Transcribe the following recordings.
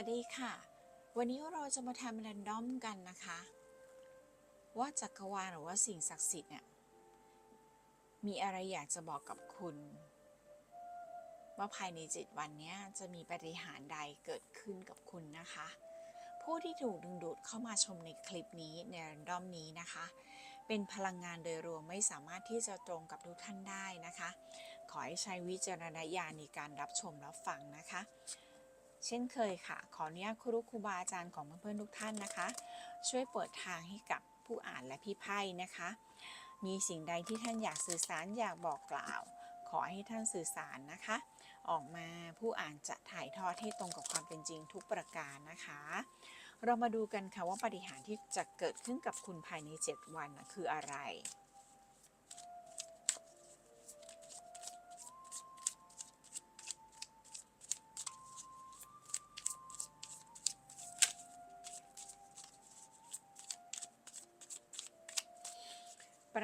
วัสดีค่ะ วันนี้เราจะมาทำแรนดอมกันนะคะ ว่าจักรวาลหรือว่าสิ่งศักดิ์สิทธิ์เนี่ยมีอะไรอยากจะบอกกับคุณ ว่าภายใน7วันนี้จะมีปฏิหารใดเกิดขึ้นกับคุณนะคะ ผู้ที่ถูกดึงดูดเข้ามาชมในคลิปนี้ในแรนดอมนี้นะคะ เป็นพลังงานโดยรวมไม่สามารถที่จะตรงกับทุกท่านได้นะคะ ขอให้ใช้วิจารณญาณในการรับชมรับฟังนะคะ เช่นเคยค่ะ ขออนุญาตครูครูบาอาจารย์ของเพื่อนๆทุกท่านนะคะ ช่วยเปิดทางให้กับผู้อ่านและพี่ไพ่นะคะ มีสิ่งใดที่ท่านอยากสื่อสารอยากบอกกล่าว ขอให้ท่านสื่อสารนะคะ ออกมาผู้อ่านจะถ่ายทอดให้ตรงกับความเป็นจริงทุกประการนะคะ เรามาดูกันค่ะว่าปฏิหารที่จะเกิดขึ้นกับคุณภายใน 7 วันนะคืออะไร ป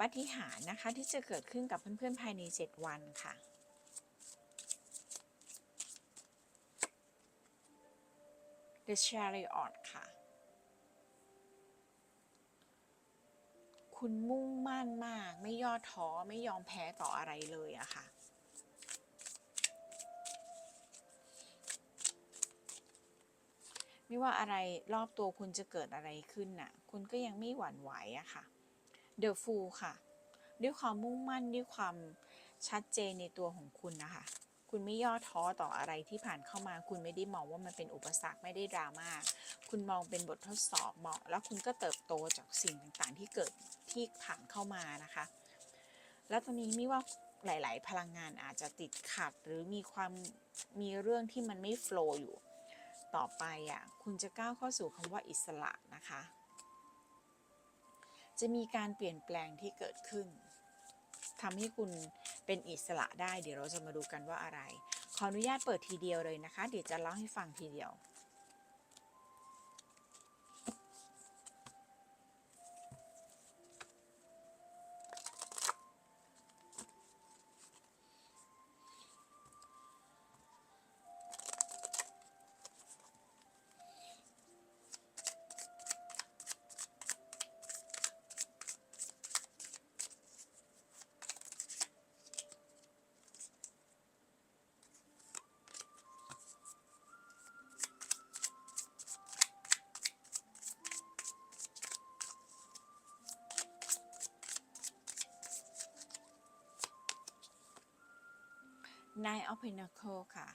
ปฏิหารนะคะที่จะเกิดขึ้นกับเพื่อนๆภายใน 7 วันค่ะ The Chariot ค่ะ คุณมุ่งมั่นมาก ไม่ย่อท้อ ไม่ยอมแพ้ต่ออะไรเลยอะค่ะ ไม่ว่าอะไรรอบตัวคุณจะเกิดอะไรขึ้นน่ะ คุณก็ยังไม่หวั่นไหวอะค่ะ The Fool ค่ะ ด้วยความมุ่งมั่นด้วยความชัดเจนในตัวของคุณนะคะ คุณไม่ย่อท้อต่ออะไรที่ผ่านเข้ามา คุณไม่ได้มองว่ามันเป็นอุปสรรคไม่ได้ดราม่า คุณมองเป็นบททดสอบมองแล้วคุณก็เติบโตจากสิ่งต่างๆ ที่เกิดที่ผ่านเข้ามานะคะ แล้วตอนนี้ไม่ว่าหลาย ๆ พลังงานอาจจะติดขัดหรือมีความมีเรื่องที่มันไม่โฟล์อยู่ ต่อไปอะคุณจะก้าวเข้าสู่คำว่าอิสระนะคะ จะมีการเปลี่ยนแปลงที่เกิดขึ้นทำให้คุณเป็นอิสระได้ เดี๋ยวเราจะมาดูกันว่าอะไร ขออนุญาตเปิดทีเดียวเลยนะคะ เดี๋ยวจะเล่าให้ฟังทีเดียว Nine of Pentacles ค่ะ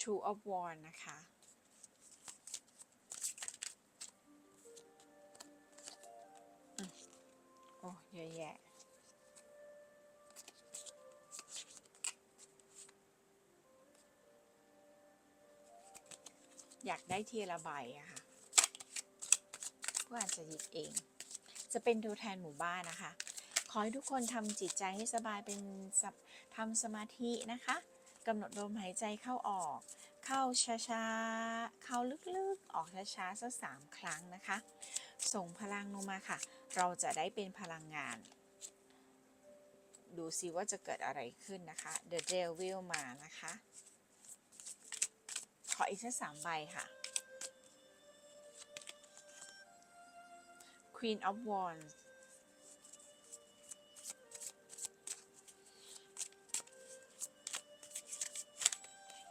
Two of Wands นะคะอืมโอ้เยอะแยะ อยากได้เทีละใบอะค่ะก็อาจจะหยิบเอง จะเป็นตัวแทนหมู่บ้านนะคะ ขอให้ทุกคนทำจิตใจให้สบายเป็นทำสมาธินะคะกำหนดลมหายใจเข้าออก เข้าช้าๆ เข้าลึกๆ ออกช้าๆ สักสามครั้งนะคะ ส่งพลังลงมาค่ะ เราจะได้เป็นพลังงาน ดูซิว่าจะเกิดอะไรขึ้นนะคะ The Devil มานะคะ ออีกสักสามใบค่ะ Queen of Wands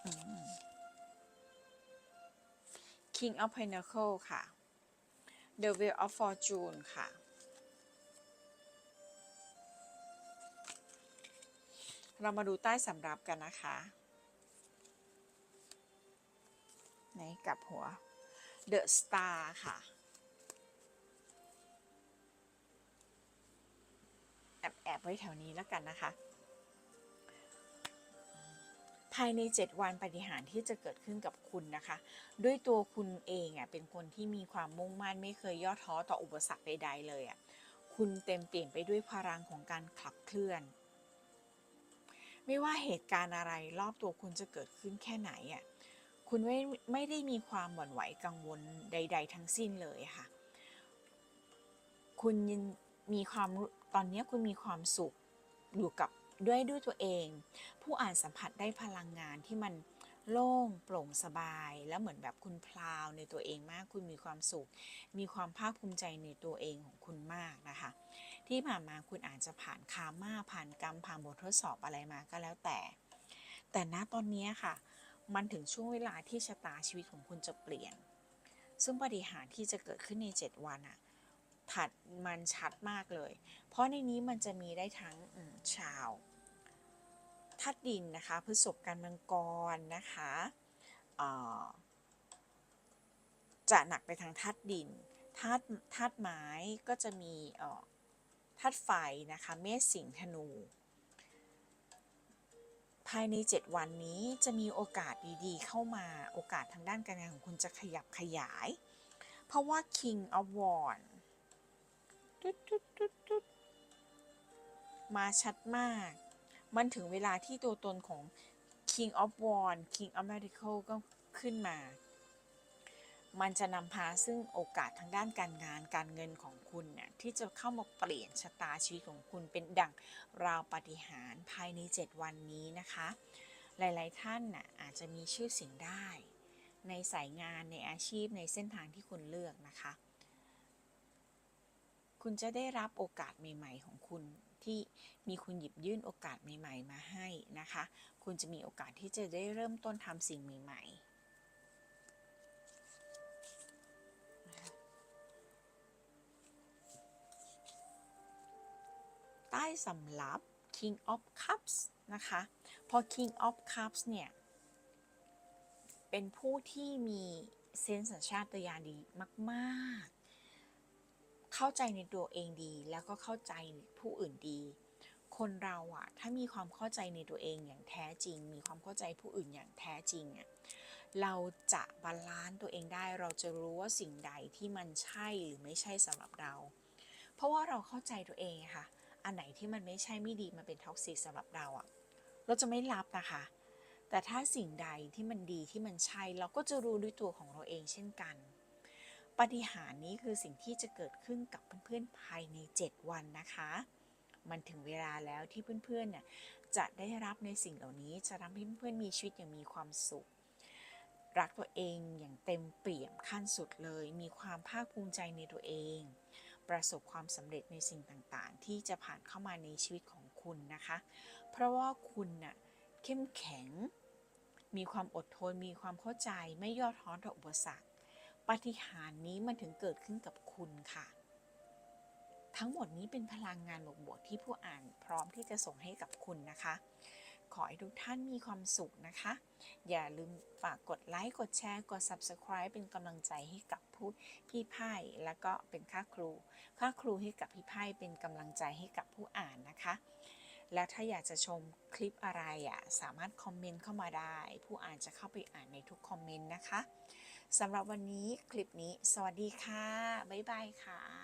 อืม King of Pentacle ค่ะ The Wheel of Fortune ค่ะ เรามาดูใต้สำรับกันนะคะ ไหนกลับหัว The Star ค่ะ แอบแอบไว้แถวนี้แล้วกันนะคะ ภายใน 7 วันปฏิหารที่จะเกิดขึ้นกับคุณนะคะ ด้วยตัวคุณเองอะเป็นคนที่มีความมุ่งมั่นไม่เคยย่อท้อต่ออุปสรรคใดๆเลยอะคุณเต็มเปลี่ยนไปด้วยพลังของการขับเคลื่อน ไม่ว่าเหตุการณ์อะไรรอบตัวคุณจะเกิดขึ้นแค่ไหนอะ คุณไม่ไม่ได้มีความหวั่นไหวกังวลใด ๆ ทั้งสิ้นเลยค่ะ คุณยินมีความตอนนี้คุณมีความสุขอยู่กับด้วยด้วยตัวเอง ผู้อ่านสัมผัสได้พลังงานที่มันโล่งโปร่งสบายแล้วเหมือนแบบคุณพลาวในตัวเองมาก คุณมีความสุข มีความภาคภูมิใจในตัวเองของคุณมากนะคะ ที่ผ่านมาคุณอาจจะผ่านคาม่าผ่านกรรมผ่านบททดสอบอะไรมาก็แล้วแต่ แต่ณตอนนี้ค่ะ มันถึงช่วงเวลาที่ชะตาชีวิตของคุณจะเปลี่ยน ซึ่งปฏิหารที่จะเกิดขึ้นใน 7 วันอะถัดมันชัดมากเลย เพราะในนี้มันจะมีได้ทั้งชาวธาตุดินนะคะพฤษภกันมังกรนะคะจะหนักไปทางธาตุดินธาตุธาตุไม้ก็จะมีธาตุไฟนะคะ เมษสิงห์ธนู ภายใน 7 วันนี้จะมีโอกาสดีๆ เข้ามาโอกาสทางด้านการงานของคุณจะขยับขยาย เพราะว่า King of Wands ตุ๊ดมาชัดมาก มันถึงเวลาที่ตัวตนของ King of w a n d King of Miracle ก็ขึ้นมา มันจะนำพาซึ่งโอกาสทางด้านการงานการเงินของคุณเนี่ยที่จะเข้ามาเปลี่ยนชะตาชีวิตของคุณเป็นดังราวปฏิหารภายใน 7 วันนี้นะคะ หลาย ๆ ท่านน่ะอาจจะมีชื่อเสียงได้ ในสายงานในอาชีพในเส้นทางที่คุณเลือกนะคะ คุณจะได้รับโอกาสใหม่ ๆ ของคุณที่มีคุณหยิบยื่นโอกาสใหม่ ๆ มาให้นะคะ คุณจะมีโอกาสที่จะได้เริ่มต้นทำสิ่งใหม่ ๆ สำหรับ King of Cups นะคะพอ King of Cups เนี่ย เป็นผู้ที่มีเซนส์สัญชาตญาณดีมากๆ เข้าใจในตัวเองดีแล้วก็เข้าใจผู้อื่นดี คนเราอะถ้ามีความเข้าใจในตัวเองอย่างแท้จริง มีความเข้าใจผู้อื่นอย่างแท้จริงอะเราจะบาลานซ์ตัวเองได้ เราจะรู้ว่าสิ่งใดที่มันใช่หรือไม่ใช่สำหรับเรา เพราะว่าเราเข้าใจตัวเองค่ะ อันไหนที่มันไม่ใช่ไม่ดีมันเป็นท็อกซิกสำหรับเราอะเราจะไม่รับนะคะ แต่ถ้าสิ่งใดที่มันดีที่มันใช่เราก็จะรู้ด้วยตัวของเราเองเช่นกัน ปฏิหารนี้คือสิ่งที่จะเกิดขึ้นกับเพื่อนๆภายใน 7 วันนะคะ มันถึงเวลาแล้วที่เพื่อนๆเนี่ยจะได้รับในสิ่งเหล่านี้จะทำให้เพื่อนๆมีชีวิตอย่างมีความสุขรักตัวเองอย่างเต็มเปี่ยมขั้นสุดเลย มีความภาคภูมิใจในตัวเอง ประสบความสำเร็จในสิ่งต่างๆ ที่จะผ่านเข้ามาในชีวิตของคุณนะคะ เพราะว่าคุณน่ะเข้มแข็ง มีความอดทน มีความเข้าใจไม่ย่อท้อต่ออุปสรรคปาฏิหาริย์นี้มันถึงเกิดขึ้นกับคุณค่ะ ทั้งหมดนี้เป็นพลังงานบวกๆที่ผู้อ่านพร้อมที่จะส่งให้กับคุณนะคะ ขอให้ทุกท่านมีความสุขนะคะ อย่าลืมฝากกดไลค์กดแชร์กด Subscribe เป็นกำลังใจให้กับผู้พี่ไพ่แล้วก็เป็นค่าครู ค่าครูให้กับพี่ไพ่เป็นกำลังใจให้กับผู้อ่านนะคะ แล้วถ้าอยากจะชมคลิปอะไรอะสามารถคอมเมนต์เข้ามาได้ ผู้อ่านจะเข้าไปอ่านในทุกคอมเมนต์นะคะสำหรับวันนี้คลิปนี้ สวัสดีค่ะบ๊ายบายค่ะ